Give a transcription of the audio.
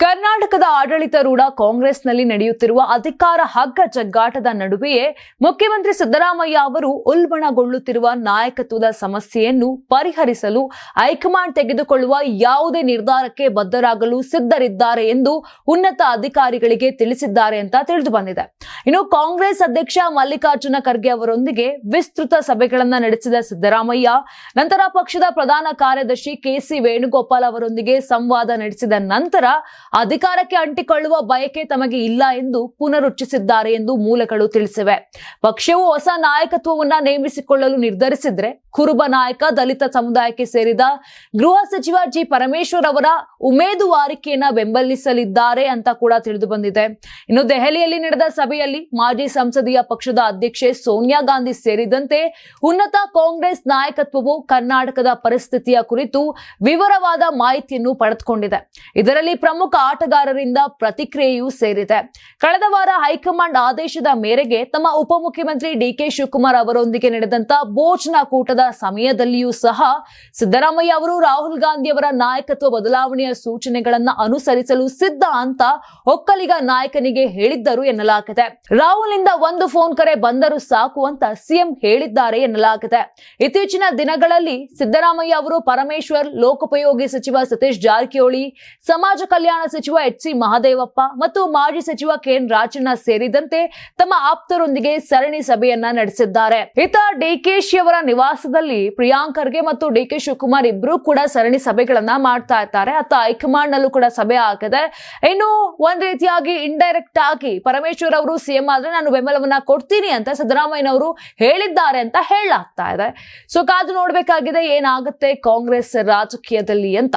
ಕರ್ನಾಟಕದ ಆಡಳಿತಾರೂಢ ಕಾಂಗ್ರೆಸ್ನಲ್ಲಿ ನಡೆಯುತ್ತಿರುವ ಅಧಿಕಾರ ಹಗ್ಗ ಜಗ್ಗಾಟದ ನಡುವೆಯೇ ಮುಖ್ಯಮಂತ್ರಿ ಸಿದ್ದರಾಮಯ್ಯ ಅವರು ಉಲ್ಬಣಗೊಳ್ಳುತ್ತಿರುವ ನಾಯಕತ್ವದ ಸಮಸ್ಯೆಯನ್ನು ಪರಿಹರಿಸಲು ಹೈಕಮಾಂಡ್ ತೆಗೆದುಕೊಳ್ಳುವ ಯಾವುದೇ ನಿರ್ಧಾರಕ್ಕೆ ಬದ್ಧರಾಗಲು ಸಿದ್ಧರಿದ್ದಾರೆ ಎಂದು ಉನ್ನತ ಅಧಿಕಾರಿಗಳಿಗೆ ತಿಳಿಸಿದ್ದಾರೆ ಅಂತ ತಿಳಿದು ಬಂದಿದೆ. ಇನ್ನು ಕಾಂಗ್ರೆಸ್ ಅಧ್ಯಕ್ಷ ಮಲ್ಲಿಕಾರ್ಜುನ ಖರ್ಗೆ ಅವರೊಂದಿಗೆ ವಿಸ್ತೃತ ಸಭೆಗಳನ್ನು ನಡೆಸಿದ ಸಿದ್ದರಾಮಯ್ಯ, ನಂತರ ಪಕ್ಷದ ಪ್ರಧಾನ ಕಾರ್ಯದರ್ಶಿ ಕೆಸಿ ವೇಣುಗೋಪಾಲ್ ಅವರೊಂದಿಗೆ ಸಂವಾದ ನಡೆಸಿದ ನಂತರ ಅಧಿಕಾರಕ್ಕೆ ಅಂಟಿಕೊಳ್ಳುವ ಬಯಕೆ ತಮಗೆ ಇಲ್ಲ ಎಂದು ಪುನರುಚ್ಚಿಸಿದ್ದಾರೆ ಎಂದು ಮೂಲಗಳು ತಿಳಿಸಿವೆ. ಪಕ್ಷವು ಹೊಸ ನಾಯಕತ್ವವನ್ನ ನೇಮಿಸಿಕೊಳ್ಳಲು ನಿರ್ಧರಿಸಿದ್ರೆ ಕುರುಬ ನಾಯಕ ದಲಿತ ಸಮುದಾಯಕ್ಕೆ ಸೇರಿದ ಗೃಹ ಸಚಿವ ಜಿ ಪರಮೇಶ್ವರ್ ಅವರ ಉಮೇದುವಾರಿಕೆಯನ್ನ ಬೆಂಬಲಿಸಲಿದ್ದಾರೆ ಅಂತ ಕೂಡ ತಿಳಿದು ಬಂದಿದೆ. ಇನ್ನು ದೆಹಲಿಯಲ್ಲಿ ನಡೆದ ಸಭೆಯಲ್ಲಿ ಮಾಜಿ ಸಂಸದೀಯ ಪಕ್ಷದ ಅಧ್ಯಕ್ಷೆ ಸೋನಿಯಾ ಗಾಂಧಿ ಸೇರಿದಂತೆ ಉನ್ನತ ಕಾಂಗ್ರೆಸ್ ನಾಯಕತ್ವವು ಕರ್ನಾಟಕದ ಪರಿಸ್ಥಿತಿಯ ಕುರಿತು ವಿವರವಾದ ಮಾಹಿತಿಯನ್ನು ಪಡೆದುಕೊಂಡಿದೆ. ಇದರಲ್ಲಿ ಪ್ರಮುಖ ಆಟಗಾರರಿಂದ ಪ್ರತಿಕ್ರಿಯೆಯೂ ಸೇರಿದೆ. ಕಳೆದ ವಾರ ಹೈಕಮಾಂಡ್ ಆದೇಶದ ಮೇರೆಗೆ ತಮ್ಮ ಉಪಮುಖ್ಯಮಂತ್ರಿ ಡಿಕೆ ಶಿವಕುಮಾರ್ ಅವರೊಂದಿಗೆ ನಡೆದಂತ ಭೋಜನ ಕೂಟದ ಸಮಯದಲ್ಲಿಯೂ ಸಹ ಸಿದ್ದರಾಮಯ್ಯ ಅವರು, ರಾಹುಲ್ ಗಾಂಧಿ ಅವರ ನಾಯಕತ್ವ ಬದಲಾವಣೆಯ ಸೂಚನೆಗಳನ್ನ ಅನುಸರಿಸಲು ಸಿದ್ಧ ಅಂತ ಒಕ್ಕಲಿಗ ನಾಯಕನಿಗೆ ಹೇಳಿದ್ದರು ಎನ್ನಲಾಗಿದೆ. ರಾಹುಲ್ ಇಂದ ಒಂದು ಫೋನ್ ಕರೆ ಬಂದರೂ ಸಾಕು ಅಂತ ಸಿಎಂ ಹೇಳಿದ್ದಾರೆ ಎನ್ನಲಾಗಿದೆ. ಇತ್ತೀಚಿನ ದಿನಗಳಲ್ಲಿ ಸಿದ್ದರಾಮಯ್ಯ ಅವರು ಪರಮೇಶ್ವರ್, ಲೋಕೋಪಯೋಗಿ ಸಚಿವ ಸತೀಶ್ ಜಾರಕಿಹೊಳಿ, ಸಮಾಜ ಕಲ್ಯಾಣ ಸಚಿವ ಎಚ್ ಸಿ ಮಹದೇವಪ್ಪ ಮತ್ತು ಮಾಜಿ ಸಚಿವ ಕೆಎನ್ ರಾಜಣ್ಣ ಸೇರಿದಂತೆ ತಮ್ಮ ಆಪ್ತರೊಂದಿಗೆ ಸರಣಿ ಸಭೆಯನ್ನ ನಡೆಸಿದ್ದಾರೆ. ಇತ ಡಿಕೆಶಿ ಅವರ ನಿವಾಸದಲ್ಲಿ ಪ್ರಿಯಾಂಕರ್ಗೆ ಮತ್ತು ಡಿಕೆ ಶಿವಕುಮಾರ್ ಇಬ್ರು ಕೂಡ ಸರಣಿ ಸಭೆಗಳನ್ನ ಮಾಡ್ತಾ ಇದ್ದಾರೆ. ಅತ್ತ ಹೈಕಮಾಂಡ್ ನಲ್ಲೂ ಕೂಡ ಸಭೆ ಆಗಿದೆ ಇನ್ನು ಒಂದ್ ರೀತಿಯಾಗಿ ಇಂಡೈರೆಕ್ಟ್ ಆಗಿ ಪರಮೇಶ್ವರ್ ಅವರು ಸಿಎಂ ಆದ್ರೆ ನಾನು ಬೆಂಬಲವನ್ನ ಕೊಡ್ತೀನಿ ಅಂತ ಸಿದ್ದರಾಮಯ್ಯನವರು ಹೇಳಿದ್ದಾರೆ ಅಂತ ಹೇಳಲಾಗ್ತಾ ಇದೆ. ಸೊ, ಕಾದು ನೋಡ್ಬೇಕಾಗಿದೆ ಏನಾಗುತ್ತೆ ಕಾಂಗ್ರೆಸ್ ರಾಜಕೀಯದಲ್ಲಿ ಅಂತ.